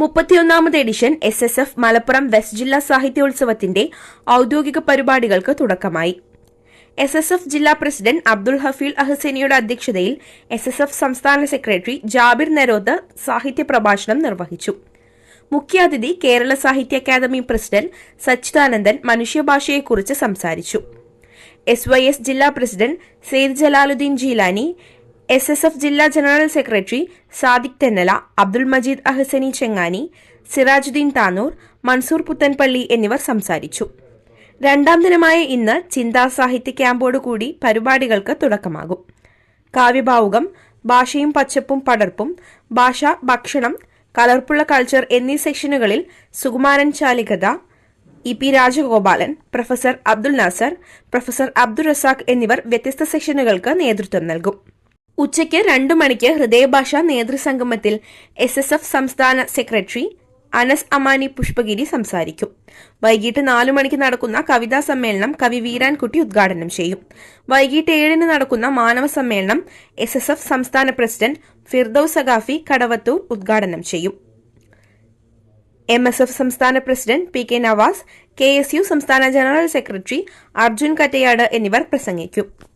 മുപ്പത്തിയൊന്നാമത് edition S S F Malappuram west ജില്ലാ സാഹിത്യോത്സവത്തിന്റെ ഔദ്യോഗിക പരിപാടികൾക്ക് തുടക്കമായി. എസ് എസ് എഫ് ജില്ലാ പ്രസിഡന്റ് അബ്ദുൾ ഹഫീൽ അഹസനിയുടെ അധ്യക്ഷതയിൽ എസ് എസ് എഫ് സംസ്ഥാന സെക്രട്ടറി ജാബിർ നെരോത്ത് സാഹിത്യ പ്രഭാഷണം നിർവഹിച്ചു. മുഖ്യാതിഥി കേരള സാഹിത്യ അക്കാദമി പ്രസിഡന്റ് സച്ചിദാനന്ദൻ മനുഷ്യഭാഷയെക്കുറിച്ച് സംസാരിച്ചു. എസ് വൈ എസ് ജില്ലാ president Syed Jalaluddin Jilani S S F ജില്ലാ ജനറൽ സെക്രട്ടറി സാദിഖ് തെന്നല അബ്ദുൾ മജീദ് അഹസനി ചെങ്ങാനി സിറാജുദ്ദീൻ താനൂർ മൻസൂർ പുത്തൻപള്ളി എന്നിവർ സംസാരിച്ചു. രണ്ടാം ദിനമായ ഇന്ന് ചിന്താ സാഹിത്യ ക്യാമ്പോട് കൂടി പരിപാടികൾക്ക് തുടക്കമാകും. കാവ്യഭാവുകം ഭാഷയും പച്ചപ്പും പടർപ്പും ഭാഷ ഭക്ഷണം കലർപ്പുള്ള കൾച്ചർ എന്നീ സെക്ഷനുകളിൽ Sukumaran Chalikatha E P Rajagopalan professor Abdul Nasar professor Abdul Razak എന്നിവർ വ്യത്യസ്ത സെക്ഷനുകൾക്ക് നേതൃത്വം നൽകും. ഉച്ചയ്ക്ക് രണ്ടു മണിക്ക് ഹൃദയഭാഷ നേതൃസംഗമത്തിൽ എസ് എസ് എഫ് സംസ്ഥാന സെക്രട്ടറി അനസ് അമാനി പുഷ്പഗിരി സംസാരിക്കും. വൈകിട്ട് നാലു മണിക്ക് നടക്കുന്ന കവിതാ സമ്മേളനം കവി വീരാൻകുട്ടി ഉദ്ഘാടനം ചെയ്യും. വൈകിട്ട് ഏഴിന് നടക്കുന്ന മാനവ സമ്മേളനം എസ് എസ് എഫ് സംസ്ഥാന പ്രസിഡന്റ് ഫിർദൌസ് സഖാഫി കടവത്തൂർ ഉദ്ഘാടനം ചെയ്യും. എം എസ് എഫ് സംസ്ഥാന president P K Navas K S U സംസ്ഥാന ജനറൽ സെക്രട്ടറി അർജുൻ കറ്റയാട് എന്നിവർ പ്രസംഗിക്കും.